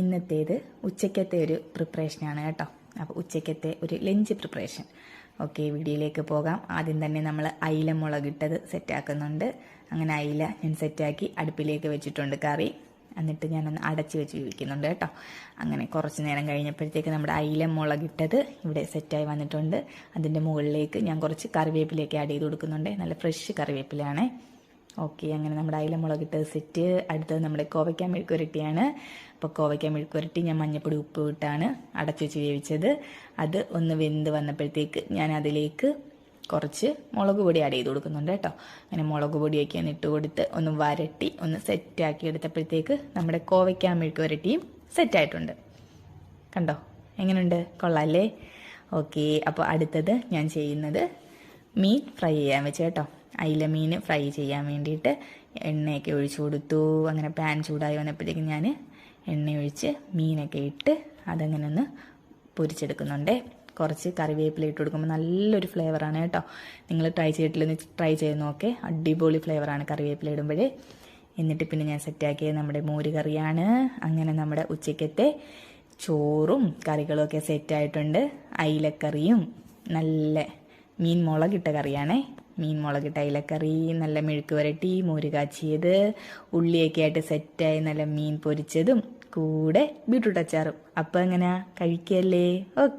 ഇന്നത്തേത് ഉച്ചക്കത്തെ ഒരു പ്രിപ്പറേഷനാണ് കേട്ടോ. അപ്പോൾ ഉച്ചക്കത്തെ ഒരു ലഞ്ച് പ്രിപ്പറേഷൻ ഓക്കെ വീഡിയോയിലേക്ക് പോകാം. ആദ്യം തന്നെ നമ്മൾ അയില മുളകിട്ടത് സെറ്റാക്കുന്നുണ്ട് അങ്ങനെ അയില ഞാൻ സെറ്റാക്കി അടുപ്പിലേക്ക് വെച്ചിട്ടുണ്ട് കറി. എന്നിട്ട് ഞാനൊന്ന് അടച്ച് വെച്ച് വേവിക്കുന്നുണ്ട് കേട്ടോ. അങ്ങനെ കുറച്ച് നേരം കഴിഞ്ഞപ്പോഴത്തേക്ക് നമ്മുടെ അയില മുളകിട്ടത് ഇവിടെ സെറ്റായി വന്നിട്ടുണ്ട്. അതിന്റെ മുകളിലേക്ക് ഞാൻ കുറച്ച് കറിവേപ്പിലേക്ക് ആഡ് ചെയ്ത് കൊടുക്കുന്നുണ്ട്. നല്ല ഫ്രഷ് കറിവേപ്പിലയാണേ. ഓക്കെ അങ്ങനെ നമ്മുടെ അയില മുളകിട്ട് സെറ്റ്. അടുത്തത് നമ്മുടെ കോവയ്ക്ക മെഴുക്കുരട്ടിയാണ് അപ്പോൾ കോവയ്ക്ക മെഴുക്കുരട്ടി ഞാൻ മഞ്ഞപ്പൊടി ഉപ്പ് ഇട്ടാണ് അടച്ചുവെച്ച് വേവിച്ചത്. അത് ഒന്ന് വെന്ത് വന്നപ്പോഴത്തേക്ക് ഞാൻ അതിലേക്ക് കുറച്ച് മുളക് പൊടി ആഡ് ചെയ്ത് കൊടുക്കുന്നുണ്ട് കേട്ടോ. അങ്ങനെ മുളക് പൊടിയൊക്കെ ഒന്ന് ഇട്ട് കൊടുത്ത് ഒന്ന് വരട്ടി ഒന്ന് സെറ്റാക്കി എടുത്തപ്പോഴത്തേക്ക് നമ്മുടെ കോവയ്ക്ക മെഴുക്കുരട്ടിയും സെറ്റായിട്ടുണ്ട് കണ്ടോ? എങ്ങനെയുണ്ട്? കൊള്ളാല്ലേ? ഓക്കെ അപ്പോൾ അടുത്തത് ഞാൻ ചെയ്യുന്നത് മീൻ ഫ്രൈ ചെയ്യാൻ വെച്ച് കേട്ടോ. അയില മീൻ ഫ്രൈ ചെയ്യാൻ വേണ്ടിയിട്ട് എണ്ണയൊക്കെ ഒഴിച്ചു കൊടുത്തു. അങ്ങനെ പാൻ ചൂടായി വന്നപ്പോഴത്തേക്കും ഞാൻ എണ്ണയൊഴിച്ച് മീനൊക്കെ ഇട്ട് അതങ്ങനെ ഒന്ന് പൊരിച്ചെടുക്കുന്നുണ്ടേ. കുറച്ച് കറിവേപ്പില ഇട്ട് കൊടുക്കുമ്പോൾ നല്ലൊരു ഫ്ലേവറാണ് കേട്ടോ. നിങ്ങൾ ട്രൈ ചെയ്തിട്ടില്ലെന്ന് ട്രൈ ചെയ്ത് നോക്കേ. അടിപൊളി ഫ്ലേവറാണ് കറിവേപ്പില ഇടുമ്പോഴേ. എന്നിട്ട് പിന്നെ ഞാൻ സെറ്റാക്കിയത് നമ്മുടെ മോര് കറിയാണ്. അങ്ങനെ നമ്മുടെ ഉച്ചക്കത്തെ ചോറും കറികളും ഒക്കെ സെറ്റായിട്ടുണ്ട് അയിലക്കറിയും നല്ല മീൻ മുളകിട്ട കറിയാണേ. മീൻ മുളക് ടൈലക്കറി നല്ല മെഴുക്ക് വരട്ടി മോര് കാച്ചിയത് ഉള്ളിയൊക്കെ ആയിട്ട് സെറ്റായി നല്ല മീൻ പൊരിച്ചതും കൂടെ ബീട്രൂട്ട് അച്ചാറും. അപ്പം എങ്ങനെയാ കഴിക്കല്ലേ? ഓക്കെ